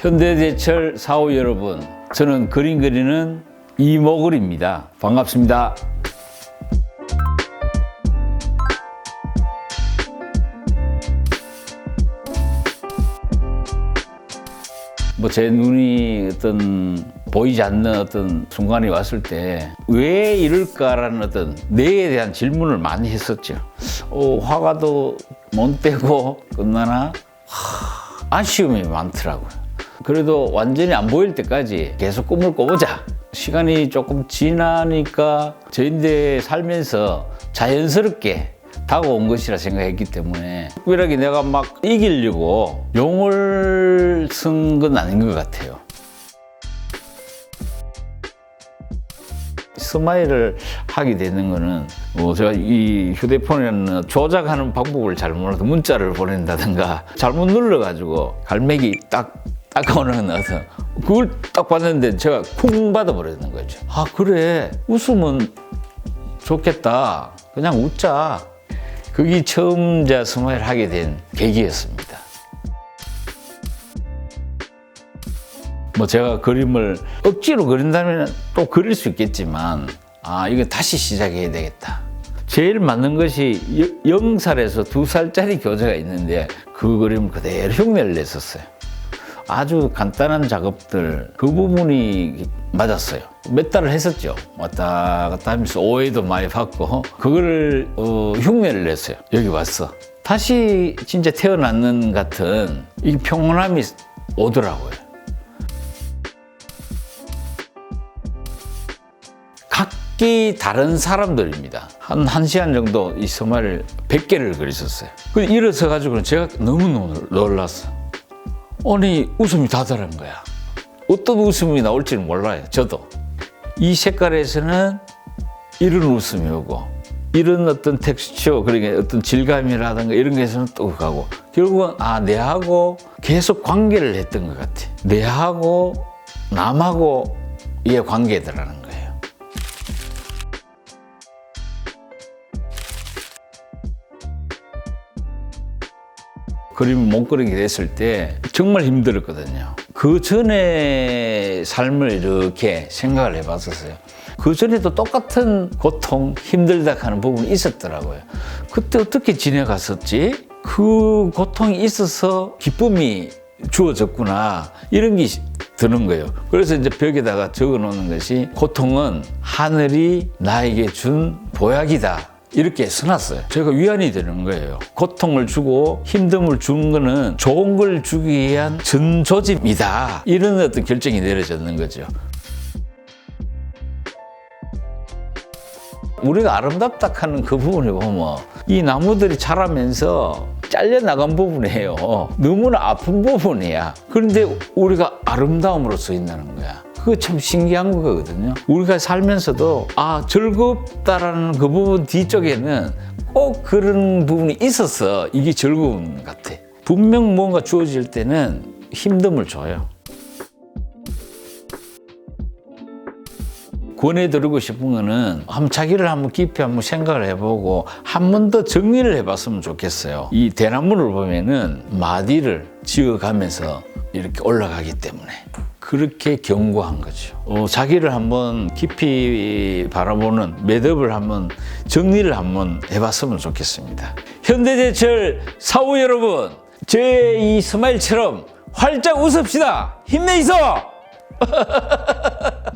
현대제철 사후 여러분, 저는 그림 그리는 이모글입니다. 반갑습니다. 뭐 제 눈이 어떤 보이지 않는 어떤 순간이 왔을 때 왜 이럴까라는 어떤 내에 대한 질문을 많이 했었죠. 어, 화가도 못 떼고 끝나나 하, 아쉬움이 많더라고요. 그래도 완전히 안 보일 때까지 계속 꿈을 꿔보자. 시간이 조금 지나니까 저인데 살면서 자연스럽게 다가온 것이라 생각했기 때문에 특별하게 내가 막 이기려고 용을 쓴 건 아닌 것 같아요. 스마일을 하게 되는 거는 뭐 제가 이 휴대폰에는 조작하는 방법을 잘 몰라서 문자를 보낸다든가 잘못 눌러가지고 갈매기 딱 닦아오는 어떤 그걸 딱 봤는데 제가 쿵 받아버리는 거죠. 아 그래 웃으면 좋겠다. 그냥 웃자. 그게 처음 제가 스마일 하게 된 계기였습니다. 뭐 제가 그림을 억지로 그린다면 또 그릴 수 있겠지만 아 이거 다시 시작해야 되겠다. 제일 맞는 것이 여- 0살에서 2살짜리 교재가 있는데 그 그림을 그대로 흉내를 냈었어요. 아주 간단한 작업들 그 부분이 맞았어요. 몇 달을 했었죠. 왔다 갔다 하면서 오해도 많이 받고 그거를 어, 흉내를 냈어요. 여기 왔어. 다시 진짜 태어났는 같은 이 평온함이 오더라고요. 각기 다른 사람들입니다. 한 1시간 정도 이 서마를 100개를 그렸었어요. 그 일어서 가지고 제가 너무 놀- 놀랐어. 아니, 웃음이 다 다른 거야. 어떤 웃음이 나올지는 몰라요. 저도. 이 색깔에서는 이런 웃음이 오고, 이런 어떤 텍스처, 그러니까 어떤 질감이라든가 이런 게서는 또 가고, 결국은, 아, 내하고 계속 관계를 했던 것 같아. 내하고 남하고의 관계더라는 그림을 못 그리게 됐을 때 정말 힘들었거든요. 그 전에 삶을 이렇게 생각을 해봤었어요. 그 전에도 똑같은 고통, 힘들다 하는 부분이 있었더라고요. 그때 어떻게 지내갔었지? 그 고통이 있어서 기쁨이 주어졌구나. 이런 게 드는 거예요. 그래서 이제 벽에다가 적어 놓는 것이 고통은 하늘이 나에게 준 보약이다. 이렇게 써놨어요. 제가 위안이 되는 거예요. 고통을 주고 힘듦을 준 거는 좋은 걸 주기 위한 전조짐이다. 이런 어떤 결정이 내려졌는 거죠. 우리가 아름답다 하는 그 부분에 보면 이 나무들이 자라면서 잘려나간 부분이에요. 너무나 아픈 부분이야. 그런데 우리가 아름다움으로 쓰인다는 거야. 그거 참 신기한 거거든요. 우리가 살면서도 아, 즐겁다라는 그 부분 뒤쪽에는 꼭 그런 부분이 있어서 이게 즐거운 것 같아. 분명 뭔가 주어질 때는 힘듦을 줘요. 권해드리고 싶은 거는 한번 자기를 한번 깊이 한번 생각을 해보고 한 번 더 정리를 해봤으면 좋겠어요. 이 대나무를 보면은 마디를 지어가면서 이렇게 올라가기 때문에 그렇게 견고한 거죠. 어, 자기를 한번 깊이 바라보는 매듭을 한번 정리를 한번 해봤으면 좋겠습니다. 현대제철 사우 여러분, 제 이 스마일처럼 활짝 웃읍시다. 힘내이소!